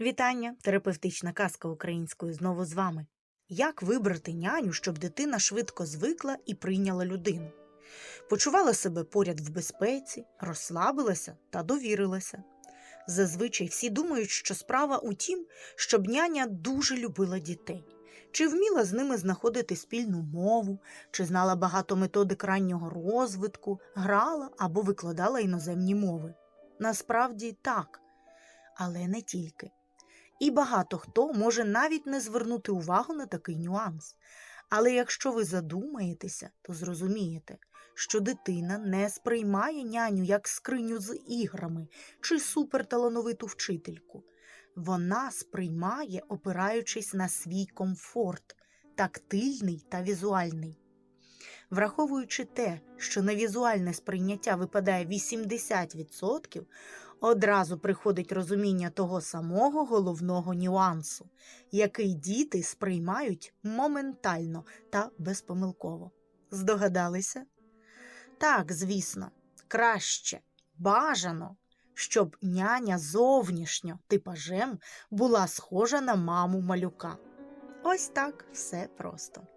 Вітання, терапевтична казка українською знову з вами. Як вибрати няню, щоб дитина швидко звикла і прийняла людину? Почувала себе поряд в безпеці, розслабилася та довірилася. Зазвичай всі думають, що справа у тім, щоб няня дуже любила дітей, чи вміла з ними знаходити спільну мову, чи знала багато методик раннього розвитку, грала або викладала іноземні мови. Насправді так, але не тільки. І багато хто може навіть не звернути увагу на такий нюанс. Але якщо ви задумаєтеся, то зрозумієте, що дитина не сприймає няню як скриню з іграми чи суперталановиту вчительку. Вона сприймає, опираючись на свій комфорт, тактильний та візуальний. Враховуючи те, що на візуальне сприйняття випадає 80%, одразу приходить розуміння того самого головного нюансу, який діти сприймають моментально та безпомилково. Здогадалися? Так, звісно, краще, бажано, щоб няня зовнішньо типажем була схожа на маму малюка. Ось так все просто.